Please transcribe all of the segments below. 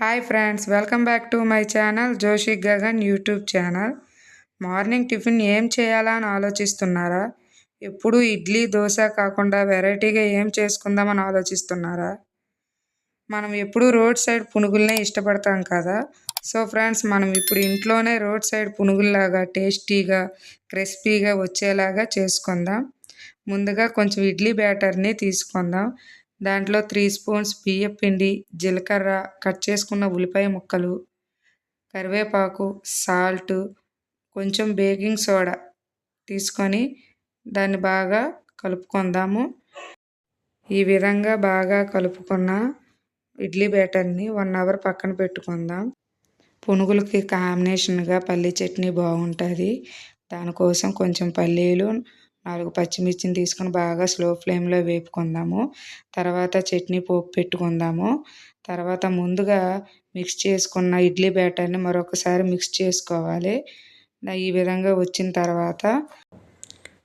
Hi friends welcome back to my channel Joshi Gagan YouTube channel. Morning tiffin ఏం చేయాలా అని ఆలోచిస్తున్నారా? ఎప్పుడు ఇడ్లీ దోశ కాకుండా వెరైటీగా ఏం చేసుకుందామని ఆలోచిస్తున్నారా? మనం ఎప్పుడు రోడ్ సైడ్ పునుగులనే ఇష్టపడతాం కదా. సో ఫ్రెండ్స్ మనం ఇప్పుడు ఇంట్లోనే రోడ్ సైడ్ పునుగుల్లాగా టేస్టీగా క్రిస్పీగా వచ్చేలాగా చేసుకుందాం. ముందుగా కొంచెం ఇడ్లీ బ్యాటర్ని తీసుకుందాం. దాంట్లో త్రీ స్పూన్స్ బియ్యం పిండి జీలకర్ర కట్ చేసుకున్న ఉల్లిపాయ ముక్కలు కరివేపాకు సాల్ట్ కొంచెం బేకింగ్ సోడా తీసుకొని దాన్ని బాగా కలుపుకుందాము. ఈ విధంగా బాగా కలుపుకున్న ఇడ్లీ బ్యాటర్ని వన్ అవర్ పక్కన పెట్టుకుందాం. పునుగులకి కాంబినేషన్గా పల్లీ చట్నీ బాగుంటుంది. దానికోసం కొంచెం పల్లీలు నాలుగు పచ్చిమిర్చిని తీసుకొని బాగా స్లో ఫ్లేమ్లో వేపుకుందాము. తర్వాత చట్నీ పోపు పెట్టుకుందాము. తర్వాత ముందుగా మిక్స్ చేసుకున్న ఇడ్లీ బ్యాటర్ని మరొకసారి మిక్స్ చేసుకోవాలి. ఈ విధంగా వచ్చిన తర్వాత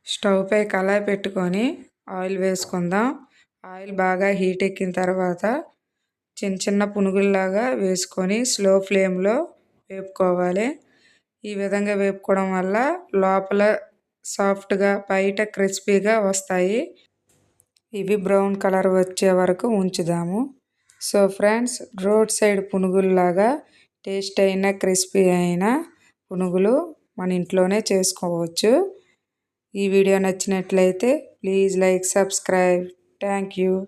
స్టవ్ పై కళాయి పెట్టుకొని ఆయిల్ వేసుకుందాం. ఆయిల్ బాగా హీట్ ఎక్కిన తర్వాత చిన్న చిన్న పునుగుల్లాగా వేసుకొని స్లో ఫ్లేమ్లో వేపుకోవాలి. ఈ విధంగా వేపుకోవడం వల్ల లోపల సాఫ్ట్గా బయట క్రిస్పీగా వస్తాయి. ఇవి బ్రౌన్ కలర్ వచ్చే వరకు ఉంచుదాము. సో ఫ్రెండ్స్ రోడ్ సైడ్ పునుగుల్లాగా టేస్ట్ అయిన క్రిస్పీ అయిన పునుగులు మన ఇంట్లోనే చేసుకోవచ్చు. ఈ వీడియో నచ్చినట్లయితే please like subscribe. Thank you.